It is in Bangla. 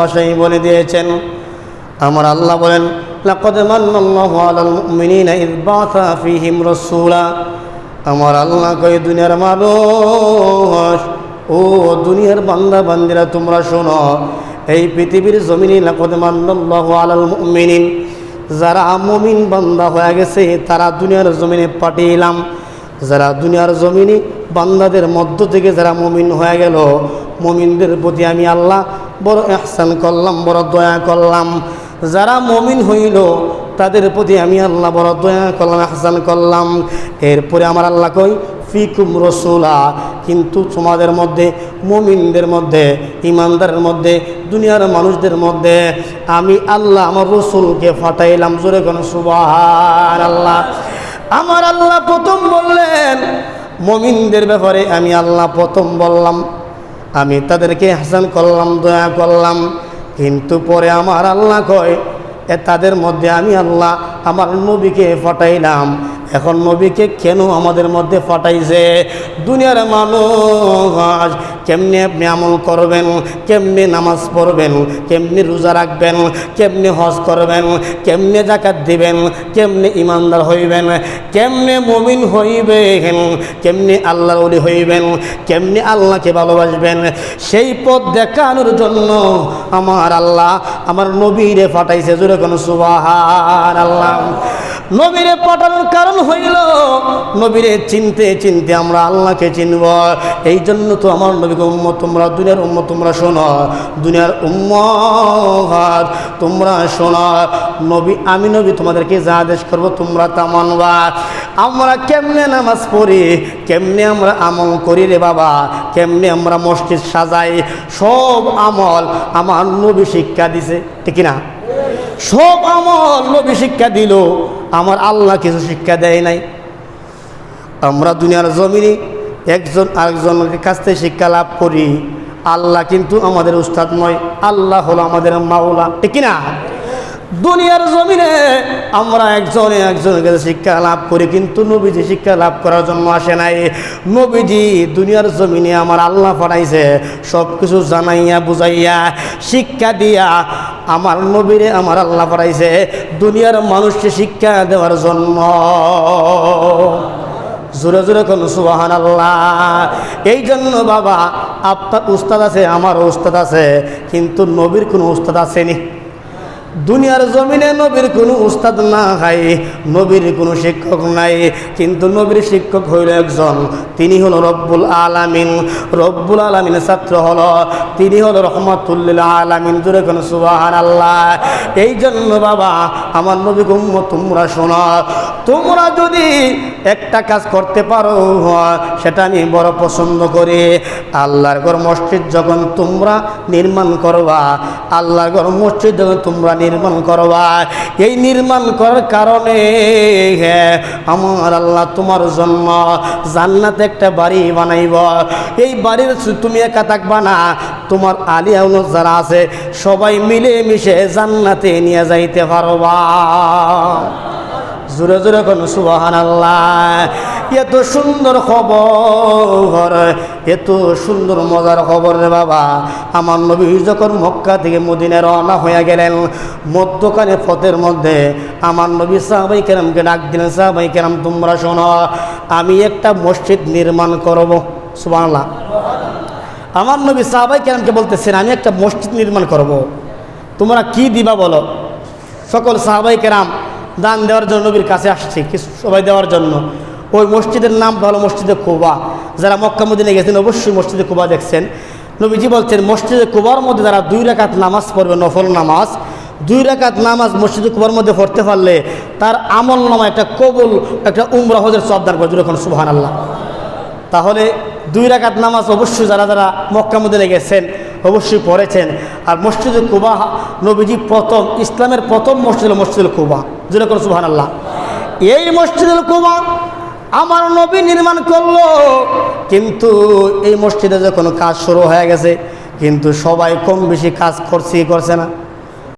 মশাই বলে দিয়েছেন। আমার আল্লাহ বলেন মুমিনিনা ইয বাআসা ফীহিম রাসূলা। আমার আল্লাহ কই দুনিয়ার মানুষ, ও দুনিয়ার বান্দা বান্দিরা তোমরা শোনো, এই পৃথিবীর জমিনে লাকদ মান্নাল্লাহু আলাল মুমিনিন, যারা মুমিন বান্দা হয়ে গেছে, তারা দুনিয়ার জমিনে পাঠিয়েলাম। যারা দুনিয়ার জমিনে বান্দাদের মধ্য থেকে যারা মমিন হয়ে গেল, মমিনদের প্রতি আমি আল্লাহ বড় এহসান করলাম, বড় দয়া করলাম। যারা মমিন হইল, তাদের প্রতি আমি আল্লাহ বড় দয়া করলাম এহসান করলাম। এরপরে আমার আল্লাহ কই ফিকুম রসুলা। কিন্তু তোমাদের মধ্যে, মমিনদের মধ্যে, ইমানদারের মধ্যে, দুনিয়ার মানুষদের মধ্যে, আমি আল্লাহ আমার রসুলকে ফাটাইলাম। জোরে কোনো সুবাহ আল্লাহ আমার আল্লাহ প্রথম বললেন, মমিনদের ব্যাপারে আমি আল্লাহ প্রথম বললাম। আমি তাদেরকে হাসান করলাম দয়া করলাম। কিন্তু পরে আমার আল্লাহ কয় তাদের মধ্যে আমি আল্লাহ আমার নবীকে ফটাইলাম। এখন নবীকে কেন আমাদের মধ্যে ফাটাইছে? দুনিয়ার মানুষ কেমনি আপনি আমল করবেন? কেমনি নামাজ পড়বেন? কেমনি রোজা রাখবেন? কেমনি হজ করবেন? কেমনি জাকাত দিবেন? কেমনি ইমানদার হইবেন? কেমনে মমিন হইবেন? কেমনি আল্লাহর ওলি হইবেন? কেমনি আল্লাহকে ভালোবাসবেন? সেই পথ দেখানোর জন্য আমার আল্লাহ আমার নবীরে ফাটাইছে জোরে কোনো সুবাহ আল্লাহ নবীরে পাঠানোর কারণ হইল, নবীরে চিনতে চিনতে আমরা আল্লাহকে চিনব। এই জন্য তো আমার নবীকে উম্মত, তোমরা দুনিয়ার উম্মত, তোমরা শোনো। দুনিয়ার উম্মত, তোমরা শোনো। নবী, আমি নবী, তোমাদেরকে যা আদেশ করব, তোমরা তা মানবা। আমরা কেমনে নামাজ পড়ি? কেমনে আমরা আমল করি রে বাবা? কেমনে আমরা মসজিদ সাজাই? সব আমল আমার নবী শিক্ষা দিছে, ঠিক না সব আমল নবী শিক্ষা দিল, আমার আল্লাহ কিছু শিক্ষা দেয় নাই। আমরা দুনিয়ার জমিনে একজন আরেকজনের কাছ থেকে শিক্ষা লাভ করি, আল্লাহ কিন্তু আমাদের উস্তাদ নয়, আল্লাহ হলো আমাদের মাওলা, ঠিক না দুনিয়ার জমিনে আমরা একজনে একজনের কাছে শিক্ষা লাভ করি, কিন্তু নবীজি শিক্ষা লাভ করার জন্য আসে নাই। নবীজি দুনিয়ার জমিনে আমার আল্লাহ পাঠাইছে সব কিছু জানাইয়া বুঝাইয়া, শিক্ষা দিয়া আমার নবীরে আমার আল্লাহ পড়াইছে দুনিয়ার মানুষকে শিক্ষা দেওয়ার জন্য। জোরে জোরে কোন সুবাহান আল্লাহ এই জন্য বাবা, আপনার উস্তাদ আছে, আমার উস্তাদ আছে, কিন্তু নবীর কোনো উস্তাদ আসেনি। দুনিয়ার জমিনে নবীর কোনো উস্তাদ না খাই নবীর কোনো শিক্ষক নাই। কিন্তু নবীর শিক্ষক হইল একজন, তিনি হলো রব্বুল আলামিন। রব্বুল আলামিনের ছাত্র হল, তিনি হলো রহমতুল্লিল আলামিন। সুবাহান আল্লাহ এই জন্য বাবা, আমার নবী গুম্ম তোমরা শোনো, তোমরা যদি একটা কাজ করতে পারো, সেটা আমি বড় পছন্দ করি। আল্লাহর ঘর মসজিদ যখন তোমরা নির্মাণ করবা, আল্লাহর ঘর মসজিদ যখন তোমরা নির্মাণ করবা। এই নির্মাণ করার কারণে আমার আল্লাহ তোমার জন্ম জান্নাতে একটা বাড়ি বানাইব। এই বাড়ির তুমি একা থাকবা না, তোমার আলিয়া যারা আছে, সবাই মিলে মিশে জান্নাতে নিয়ে যাইতে পারবা। জোরে জোরে কোন সুবাহান আল্লাহ এত সুন্দর খবর, এত সুন্দর মজার খবর রে বাবা। আমার নবী যখন মক্কা থেকে মদিনে রওনা হয়ে গেলেন, মধ্যখানে পথের মধ্যে আমার নবী সাহাবাই কেরামকে ডাক দিলেন, সাহাবাই কেরাম, তোমরা শোনো, আমি একটা মসজিদ নির্মাণ করব। সুবাহ আমার নবী সাহাবাই কেরামকে বলতেছেন, আমি একটা মসজিদ নির্মাণ করব। তোমরা কি দিবা বলো? সকল সাহাবাই কেরাম দান দেওয়ার জন্য নবীর কাছে আসছে সবাই দেওয়ার জন্য। ওই মসজিদের নাম হলো মসজিদে কোবা। যারা মক্কা মদিনে গেছেন, অবশ্যই মসজিদে কোবা দেখছেন। নবীজি বলছেন, মসজিদে কোবার মধ্যে যারা দুই রাকাত নামাজ পড়বে, নফল নামাজ, দুই রাকাত নামাজ মসজিদে কোবার মধ্যে পড়তে পারলে তার আমল নামা একটা কবুল, একটা উমরা হজের সবদান করে যখন সুবাহান আল্লাহ তাহলে দুই রাকাত নামাজ অবশ্যই যারা যারা মক্কা মদিনে গেছেন, অবশ্যই পড়েছেন। আর মসজিদুল কুবা, নবীজি প্রথম, ইসলামের প্রথম মসজিদ মসজিদুল কুবা। যেটা সুহান আল্লাহ এই মসজিদুল কুবা আমার নবী নির্মাণ করল। কিন্তু এই মসজিদে যখন কাজ শুরু হয়ে গেছে, কিন্তু সবাই কম বেশি কাজ করছে করছে না।